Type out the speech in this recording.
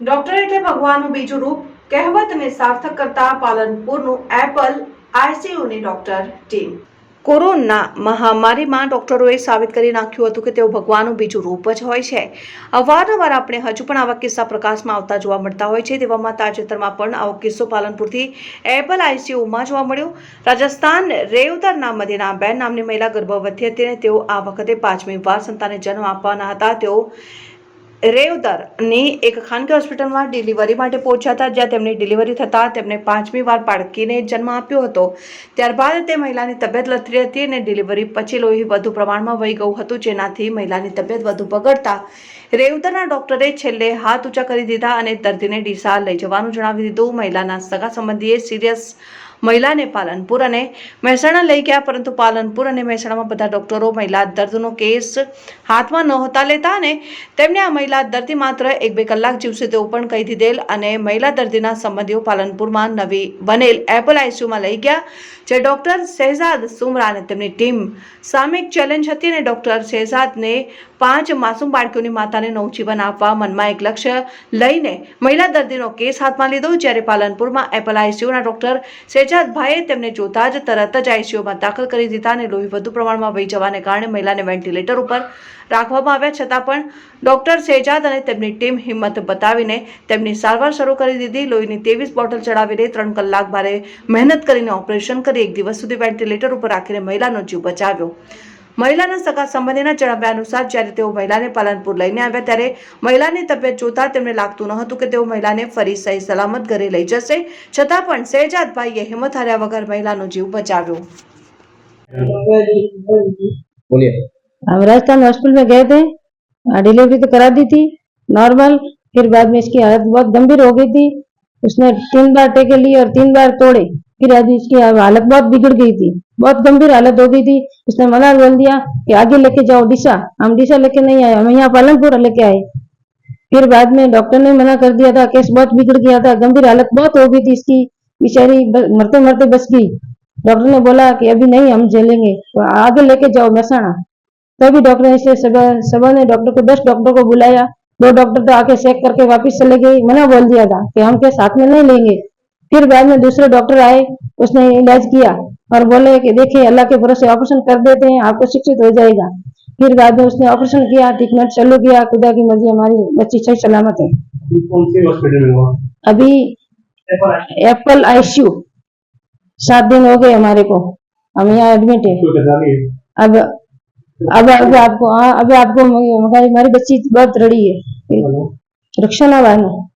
Doctor એટલે ભગવાનનું બીજું રૂપ કહેવતને સાર્થક કરતા પાલનપુરનું એપલ આઈસીયુની ડોક્ટર ટીમ. કોરોના મહામારીમાં ડોક્ટરોએ સાબિત કરી નાખ્યું હતું કે તેઓ ભગવાનનું બીજું રૂપ જ હોય છે. અવારનવાર આપણે હજુ પણ આવા કિસ્સા પ્રકાશમાં આવતા જોવા મળતા હોય છે, તેવામાં તાજેતરમાં પણ આવો કિસ્સો પાલનપુરથી એપલ આઈસીયુમાં જોવા મળ્યો. રાજસ્થાન રેવદર રેવદરના મદીનાબેન નામની મહિલા ગર્ભવતી હતી અને તેઓ આ વખતે પાંચમી વાર સંતાને જન્મ આપવાના હતા. તેઓ રેવદરની એક ખાનગી હોસ્પિટલમાં ડિલિવરી માટે પહોંચ્યા હતા, જ્યાં તેમની ડિલિવરી થતાં તેમને પાંચમી વાર બાળકીને જન્મ આપ્યો હતો. ત્યારબાદ તે મહિલાની તબિયત લથરી હતી અને ડિલિવરી પછી લોહી વધુ પ્રમાણમાં વહી ગયું હતું, જેનાથી મહિલાની તબિયત વધુ બગડતા રેવદરના ડોક્ટરે છેલ્લે હાથ ઊંચા કરી દીધા અને દર્દીને ડીસા લઈ જવાનું જણાવી દીધું. મહિલાના સગા સંબંધીએ સિરિયસ મહિલાને પાલનપુર અને મહેસાણા લઈ ગયા, પરંતુ પાલનપુર અને મહેસાણામાં બધા ડોક્ટરો મહિલા દર્દનો કેસ હાથમાં નહોતા લેતા અને તેમને આ મહિલા દર્દી માત્ર એક બે કલાક જીવશે તેવું પણ કહી દીધેલ અને મહિલા દર્દીના સંબંધીઓ પાલનપુરમાં નવી બનેલ. એપલ આઈસીયુમાં લઈ ગયા, જે ડોક્ટર શહેજાદ સુમરા અને તેમની ટીમ સામે એક ચેલેન્જ હતી અને ડોક્ટર શહેજાદને પાંચ માસૂમ બાળકીઓની માતાને નવજીવન આપવા મનમાં એક લક્ષ્ય લઈને મહિલા દર્દીનો કેસ હાથમાં લીધો. જ્યારે પાલનપુરમાં એપલ આઈસીયુના ડોક્ટર શેજાદભાઈએ તેમને જોતા જ તરત જ આઈસીયુમાં દાખલ કરી દીધા અને લોહી વધુ પ્રમાણમાં વહી જવાને કારણે મહિલાને વેન્ટિલેટર ઉપર રાખવામાં આવ્યા. છતાં પણ ડોક્ટર શહેજાદ અને તેમની ટીમ હિંમત બતાવીને તેમની સારવાર શરૂ કરી દીધી. લોહીની ત્રેવીસ બોટલ ચડાવીને ત્રણ કલાક ભારે મહેનત કરીને ઓપરેશન કરી એક દિવસ સુધી વેન્ટિલેટર ઉપર રાખીને મહિલાનો જીવ બચાવ્યો. મહિલાના સગા સંબંધીના જણાવ્યા અનુસાર જ્યારે તેઓ મહિલાને પાલનપુર લઈને આવ્યા ત્યારે મહિલાની તબિયત જોતા તેમને લાગતું ન હતું કે તેઓ મહિલાને ફરી સહી સલામત ઘરે લઈ જશે છતાં પણ શહેજાદભાઈએ હિંમત હાર્યા વગર મહિલાનો જીવ બચાવ્યો बोलिए हम राजस्थान हॉस्पिटल में गए थे डिलीवरी तो करा दी थी नॉर्मल फिर बाद में इसकी हालत बहुत गंभीर हो गई थी उसने तीन बार टेके लिए और तीन बार तोड़े। फिर आज इसकी हालत बहुत बिगड़ गई थी, बहुत गंभीर हालत हो गई थी। उसने मना बोल दिया कि आगे लेके जाओ डिशा हम डिशा लेके नहीं आए, हम यहाँ पालनपुर लेके आए। फिर बाद में डॉक्टर ने मना कर दिया था, केस बहुत बिगड़ गया था, गंभीर हालत बहुत हो गई थी इसकी। बेचारी मरते मरते बस गई। डॉक्टर ने बोला कि अभी नहीं, हम झेलेंगे। तो आगे लेके जाओ महसाणा तभी डॉक्टर ने इसे सब सबने डॉक्टर को, दस डॉक्टर को बुलाया। दो डॉक्टर तो आके चेक करके वापस चले गए। मना बोल दिया था कि हम के साथ में नहीं लेंगे। फिर बाद में दूसरे डॉक्टर आए उसने इलाज किया और बोले कि देखिए अल्लाह के भरोसे ऑपरेशन कर देते हैं आपको शिक्षित हो जाएगा। फिर बाद में उसने ऑपरेशन किया ट्रीटमेंट चालू किया खुदा की मर्ज़ी हमारी बच्ची सही सलामत है। कौन सी हॉस्पिटल में हुआ? अभी एप्पल आईसीयू सात दिन हो गए हमारे को। हम यहाँ एडमिट है। अब अब अब आपको हाँ अब आपको हमारी बच्ची बहुत रड़ी है। વૃક્ષોના વાહનો.